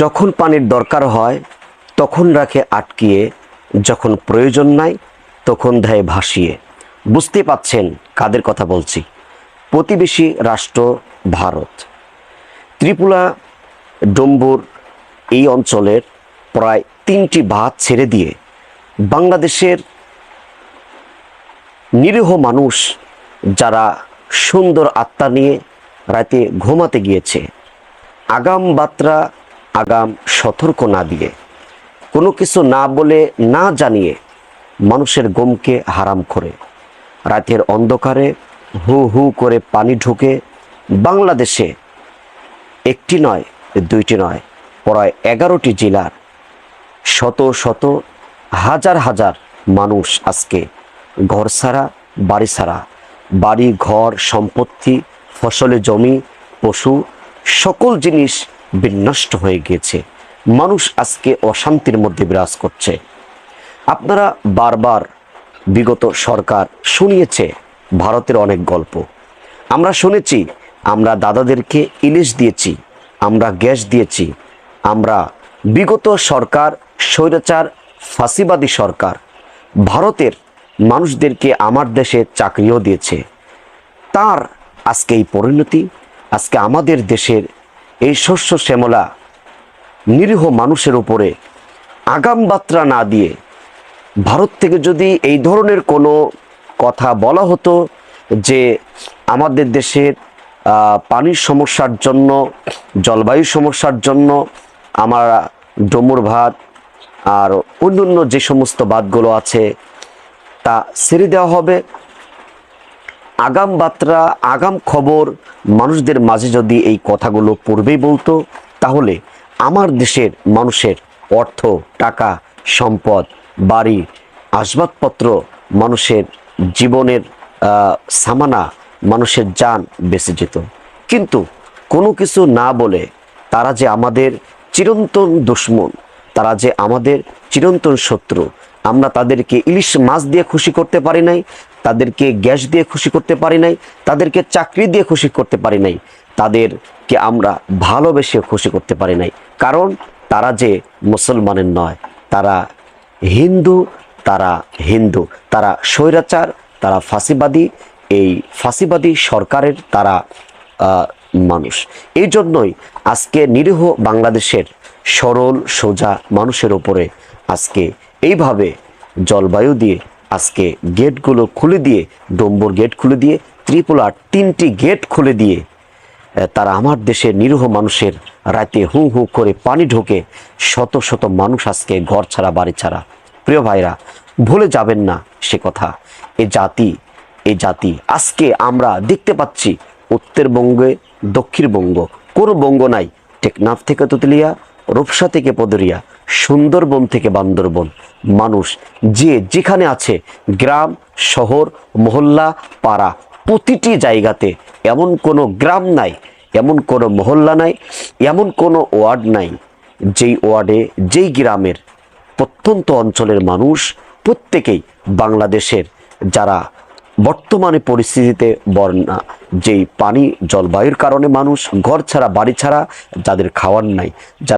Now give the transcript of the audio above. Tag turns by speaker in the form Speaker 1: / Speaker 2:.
Speaker 1: যখন পানির দরকার হয়, তখন রাখে আটকিয়ে, যখন প্রয়োজন নাই, তখন দেয় ভাসিয়ে। বুঝতে পাচ্ছেন কাদের কথা বলছি? প্রতিবেশী রাষ্ট্র, ভারত। ত্রিপুরা, ডম্বুর এই অঞ্চলের প্রায় তিনটি ভাত ছেড়ে দিয়ে বাংলাদেশের নিরীহ মানুষ যারা সুন্দর আত্মা নিয়ে রাতে ঘুমাতে গিয়েছে। আগাম বার্তা আগাম সতর্ক না দিয়ে, কোনো কিছু না বলে না জানিয়ে মানুষের গমকে হারাম করে। রাতের অন্ধকারে হু হু করে পানি ঢুকে বাংলাদেশে একটি নয়, দুইটি নয়, প্রায় এগারোটি জেলার শত শত হাজার হাজার মানুষ আজকে ঘর ছাড়া বাড়ি ছাড়া বাড়ি ঘর সম্পত্তি, ফসলে জমি, পশু, সকল জিনিস বিনষ্ট হয়ে গিয়েছে। মানুষ আজকে অশান্তির মধ্যে বিরাজ করছে। আপনারা বারবার বিগত সরকার শুনিয়েছে ভারতের অনেক গল্প। আমরা শুনেছি, আমরা দাদাদেরকে ইলিশ দিয়েছি, আমরা গ্যাস দিয়েছি, আমরা বিগত সরকার, স্বৈরাচার, ফাঁসিবাদী সরকার, ভারতের মানুষদেরকে আমার দেশে চাকরিও দিয়েছে। তার আজকে এই পরিণতি, আজকে আমাদের দেশের এই শস্য শ্যামলা নিরীহ মানুষের উপরে আগাম বার্তা না দিয়ে ভারত থেকে যদি এই ধরনের কোনো কথা বলা হতো যে আমাদের দেশের পানির সমস্যার জন্য, জলবায়ু সমস্যার জন্য আমার ডমুর ভাত আর অন্যান্য যে সমস্ত বাতগুলো আছে তা ছেড়ে দেওয়া হবে। আগাম বার্তা, আগাম খবর মানুষদের মাঝে যদি এই কথাগুলো পূর্বেই বলতো, তাহলে আমার দেশের মানুষের অর্থ, টাকা, সম্পদ, বাড়ি, আসবাবপত্র, মানুষের জীবনের সামানা, মানুষের যান বেঁচে যেত। কিন্তু কোনো কিছু না বলে তারা যে আমাদের চিরন্তন দুশ্মন, তারা যে আমাদের চিরন্তন শত্রু, আমরা তাদেরকে ইলিশ মাছ দিয়ে খুশি করতে পারি নাই তাদেরকে গ্যাস দিয়ে খুশি করতে পারি নাই, তাদেরকে চাকরি দিয়ে খুশি করতে পারি নাই, তাদেরকে আমরা ভালোবেসে খুশি করতে পারি নাই। কারণ তারা যে মুসলমানের নয়, তারা হিন্দু তারা হিন্দু, তারা স্বৈরাচার, তারা ফাঁসিবাদী, এই ফাঁসিবাদী সরকারের তারা মানুষ। এই জন্যই আজকে নিরীহ বাংলাদেশের সরল, সোজা মানুষের ওপরে আজকে এইভাবে জলবায়ু দিয়ে আজকে গেটগুলো খুলে দিয়ে, ডম্বর গেট খুলে দিয়ে ত্রিপুরার তিনটি গেট খুলে দিয়ে তারা আমার দেশের নিরীহ মানুষের রাতে হু হু করে পানি ঢোকে, শত শত মানুষ আজকে ঘর ছাড়া, বাড়ি ছাড়া। প্রিয় ভাইরা, ভুলে যাবেন না সে কথা। এ জাতি এ জাতি, আজকে আমরা দেখতে পাচ্ছি উত্তরবঙ্গে, দক্ষিণবঙ্গ, কোনো বঙ্গ নাই। টেকনাফ থেকে তুতলিয়া, রূপসা থেকে পদরিয়া। সুন্দরবন থেকে বান্দরবন। মানুষ যে যেখানে আছে, গ্রাম, শহর, মহল্লা, পাড়া, প্রতিটি জায়গাতে এমন কোনো গ্রাম নাই, এমন কোনো মহল্লা নাই, এমন কোনো ওয়ার্ড নাই, যেই ওয়ার্ডে, যেই গ্রামের প্রত্যন্ত অঞ্চলের মানুষ প্রত্যেকেই বাংলাদেশের যারা বর্তমানে পরিস্থিতিতে বন্যা, যেই পানি, জলবায়ুর কারণে মানুষ ঘর ছাড়া, বাড়ি ছাড়া, যাদের খাওয়ার নাই